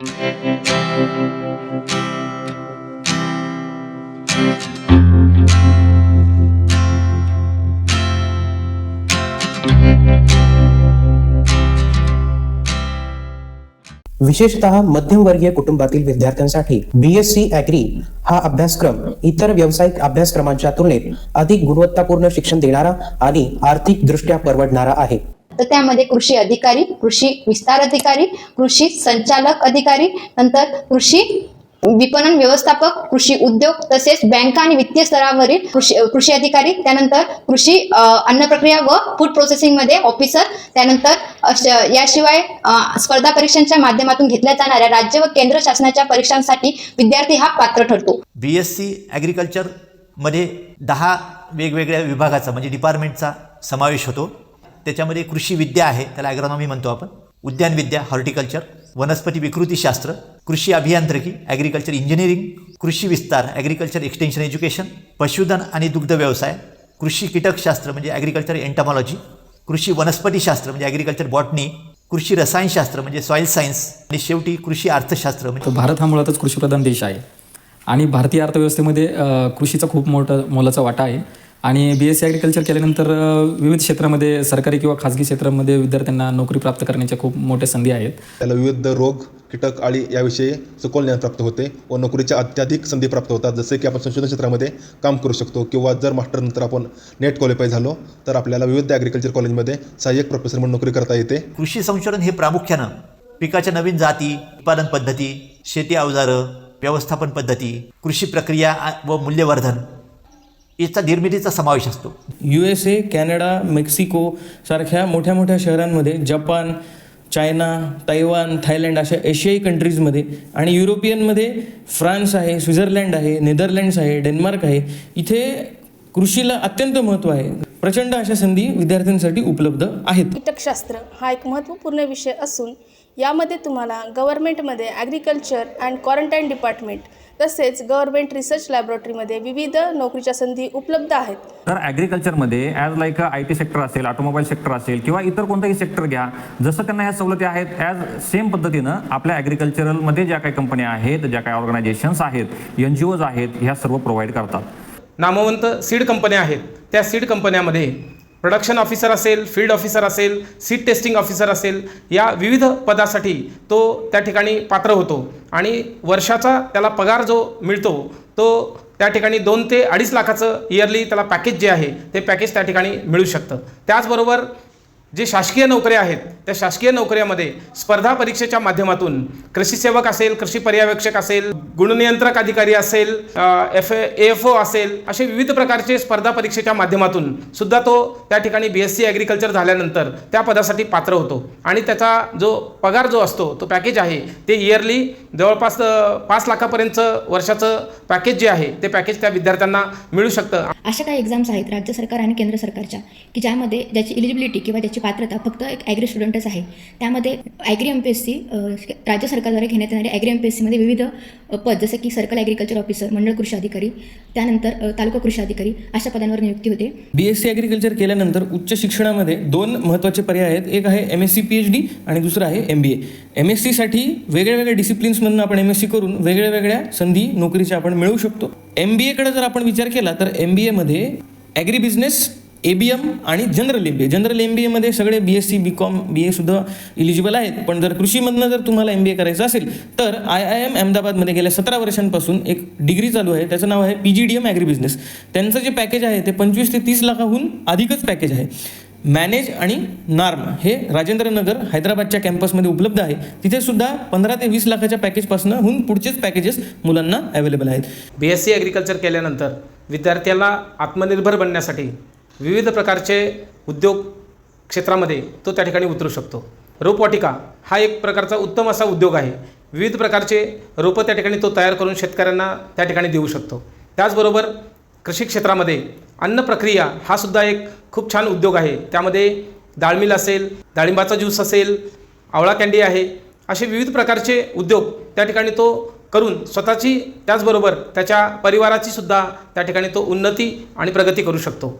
विशेषतः मध्यमवर्गीय कुटुंबातील विद्यार्थ्यांसाठी बीएससी अॅग्री हा अभ्यासक्रम इतर व्यावसायिक अभ्यासक्रमांच्या तुलनेत अधिक गुणवत्तापूर्ण शिक्षण देणारा आणि आर्थिक दृष्ट्या परवडणारा आहे. तर त्यामध्ये कृषी अधिकारी कृषी विस्तार अधिकारी कृषी संचालक अधिकारी नंतर कृषी विपणन व्यवस्थापक कृषी उद्योग तसेच बँका आणि वित्तीय स्तरावरील कृषी कृषी अधिकारी त्यानंतर कृषी अन्न प्रक्रिया व फूड प्रोसेसिंगमध्ये ऑफिसर त्यानंतर याशिवाय स्पर्धा परीक्षांच्या माध्यमातून घेतल्या जाणाऱ्या राज्य व केंद्र शासनाच्या परीक्षांसाठी विद्यार्थी हा पात्र ठरतो. बी एस सी दहा वेगवेगळ्या विभागाचा म्हणजे डिपार्टमेंटचा समावेश होतो. त्याच्यामध्ये कृषी विद्या आहे त्याला ॲग्रॉनॉमी म्हणतो आपण. उद्यानविद्या हॉर्टिकल्चर वनस्पती विकृतीशास्त्र कृषी अभियांत्रिकी ॲग्रिकल्चर इंजिनिअरिंग कृषी विस्तार ॲग्रिकल्चर एक्सटेन्शन एज्युकेशन पशुधन आणि दुग्ध व्यवसाय कृषी कीटकशास्त्र म्हणजे ॲग्रिकल्चर एंटमॉलॉजी कृषी वनस्पतीशास्त्र म्हणजे ॲग्रिकल्चर बॉटनी कृषी रसायनशास्त्र म्हणजे सॉईल सायन्स आणि शेवटी कृषी अर्थशास्त्र म्हणजे भारत हा मुळातच कृषीप्रधान देश आहे. आणि भारतीय अर्थव्यवस्थेमध्ये कृषीचा खूप मोठा मोलाचा वाटा आहे. आणि बी एस सी ॲग्रिकल्चर केल्यानंतर विविध क्षेत्रामध्ये सरकारी किंवा खाजगी क्षेत्रामध्ये विद्यार्थ्यांना नोकरी प्राप्त करण्याच्या खूप मोठ्या संधी आहेत. त्याला विविध रोग कीटक आळी याविषयी सखोल ज्ञान प्राप्त होते व नोकरीच्या अत्याधिक संधी प्राप्त होतात. जसे की आपण संशोधन क्षेत्रामध्ये काम करू शकतो किंवा जर मास्टरनंतर आपण नेट क्वालिफाय झालो तर आपल्याला विविध ॲग्रिकल्चर कॉलेजमध्ये सहाय्यक प्रोफेसर म्हणून नोकरी करता येते. कृषी संशोधन हे प्रामुख्यानं पिकाच्या नवीन जाती उत्पादन पद्धती शेती अवजारं व्यवस्थापन पद्धती कृषी प्रक्रिया व मूल्यवर्धन याचा निर्मितीचा समावेश असतो. U S A Canada Mexico सारख्या मोठ्या मोठ्या शहरांमध्ये जपान चायना तैवान थायलंड अशा एशियाई कंट्रीजमध्ये आणि युरोपियनमध्ये फ्रान्स आहे स्वित्झर्लंड आहे नेदरलँड्स आहे डेन्मार्क आहे इथे कृषीला अत्यंत महत्त्व आहे. प्रचंड अशा संधी विद्यार्थ्यांसाठी उपलब्ध आहेत. कीटकशास्त्र हा एक महत्त्वपूर्ण विषय असून यामध्ये तुम्हाला गव्हर्मेंटमध्ये ॲग्रिकल्चर अँड क्वारंटाईन डिपार्टमेंट तसेच गव्हर्मेंट रिसर्च लॅबोरेटरीमध्ये विविध नोकरीच्या संधी उपलब्ध आहेत. तर ॲग्रिकल्चरमध्ये as like I T sector असेल ऑटोमोबाईल सेक्टर असेल किंवा इतर कोणताही सेक्टर घ्या जसं त्यांना ह्या सवलती आहेत ॲज सेम पद्धतीनं आपल्या ॲग्रिकल्चरलमध्ये ज्या काही कंपन्या आहेत ज्या काही ऑर्गनायझेशन्स आहेत एन जी ओज आहेत ह्या सर्व प्रोव्हाइड करतात. नामवंत सीड कंपन्या आहेत. त्या सीड कंपन्यामध्ये प्रोडक्शन ऑफिसर असेल फील्ड ऑफिसर असेल सीट टेस्टिंग ऑफिसर असेल या विविध पदासाठी तो त्या ठिकाणी पात्र होतो. आणि वर्षाचा त्याला पगार जो मिळतो तो त्या ठिकाणी दोन ते अडीच लाखाचं इयरली त्याला पॅकेज जे आहे ते पॅकेज त्या ठिकाणी मिळू शकतं. त्याचबरोबर जे शासकीय नोकऱ्या आहेत त्या शासकीय नोकऱ्यामध्ये स्पर्धा परीक्षेच्या माध्यमातून कृषी सेवक असेल कृषी पर्यवेक्षक असेल गुणनियंत्रक अधिकारी असेल एफ एफ ओ असेल असे विविध प्रकारचे स्पर्धा परीक्षेच्या माध्यमातून सुद्धा तो त्या ठिकाणी बी एस सी ॲग्रिकल्चर झाल्यानंतर त्या पदासाठी पात्र होतो. आणि त्याचा जो पगार जो असतो तो पॅकेज आहे ते इयरली जवळपास पाच लाखापर्यंतचं वर्षाचं पॅकेज जे आहे ते पॅकेज त्या विद्यार्थ्यांना मिळू शकतं. अशा काही एक्झाम्स आहेत राज्य सरकार आणि केंद्र सरकारच्या की ज्यामध्ये ज्याची इलिजिबिलिटी किंवा त्याची पात्रता फक्त एक ॲग्री स्टुडंटच आहे. त्यामध्ये agri M P S C राज्य सरकारद्वारे घेण्यात येणारे ॲग्री एम पी एस सीमध्ये विविध पद जसे की सर्कल ॲग्रिकल्चर ऑफिसर मंडळ कृषी अधिकारी त्यानंतर तालुका कृषी अधिकारी अशा पदांवर नियुक्ती होते. बी एस सी ॲग्रिकल्चर केल्यानंतर उच्च शिक्षणामध्ये दोन महत्त्वाचे पर्याय आहेत. एक आहे M S C P H D आणि दुसरं आहे M B A M S सीसाठी वेगळ्या वेगळ्या डिसिप्लिन्समधून आपण एम एस सी करून वेगळ्या वेगळ्या संधी नोकरीच्या आपण मिळवू शकतो. एम बी एकडे जर आपण विचार केला तर एम बी एमध्ये agri business A B M आणि general M B A general M B एमध्ये सगळे B S C B com B एसुद्धा eligible आहेत. पण जर कृषीमधनं जर तुम्हाला एम बी ए करायचं असेल तर आय आय एम अहमदाबादमध्ये गेल्या सतरा वर्षांपासून एक डिग्री चालू आहे. त्याचं नाव आहे P G D M agri business त्यांचं जे पॅकेज आहे ते पंचवीस ते तीस लाखाहून अधिकच पॅकेज आहे. मॅनेज आणि नार्म हे राजेंद्रनगर हैदराबादच्या कॅम्पसमध्ये उपलब्ध आहे. तिथे सुद्धा पंधरा ते वीस लाखाच्या पॅकेजपासून हून पुढचेच पॅकेजेस मुलांना अवेलेबल आहेत. बी एस सी ॲग्रिकल्चर केल्यानंतर विद्यार्थ्याला आत्मनिर्भर बनण्यासाठी विविध प्रकारचे उद्योग क्षेत्रामध्ये तो त्या ठिकाणी उतरू शकतो. रोपवाटिका हा एक प्रकारचा उत्तम असा उद्योग आहे. विविध प्रकारचे रोपं त्या ठिकाणी तो तयार करून शेतकऱ्यांना त्या ठिकाणी देऊ शकतो. त्याचबरोबर कृषी क्षेत्रामध्ये अन्न प्रक्रिया हा सुद्धा एक खूप छान उद्योग आहे. त्यामध्ये डाळमिल असेल डाळिंबाचा ज्यूस असेल आवळा कँडी आहे असे विविध प्रकारचे उद्योग त्या ठिकाणी तो करून स्वतःची त्याचबरोबर त्याच्या परिवाराची सुद्धा त्या ठिकाणी तो उन्नती आणि प्रगती करू शकतो.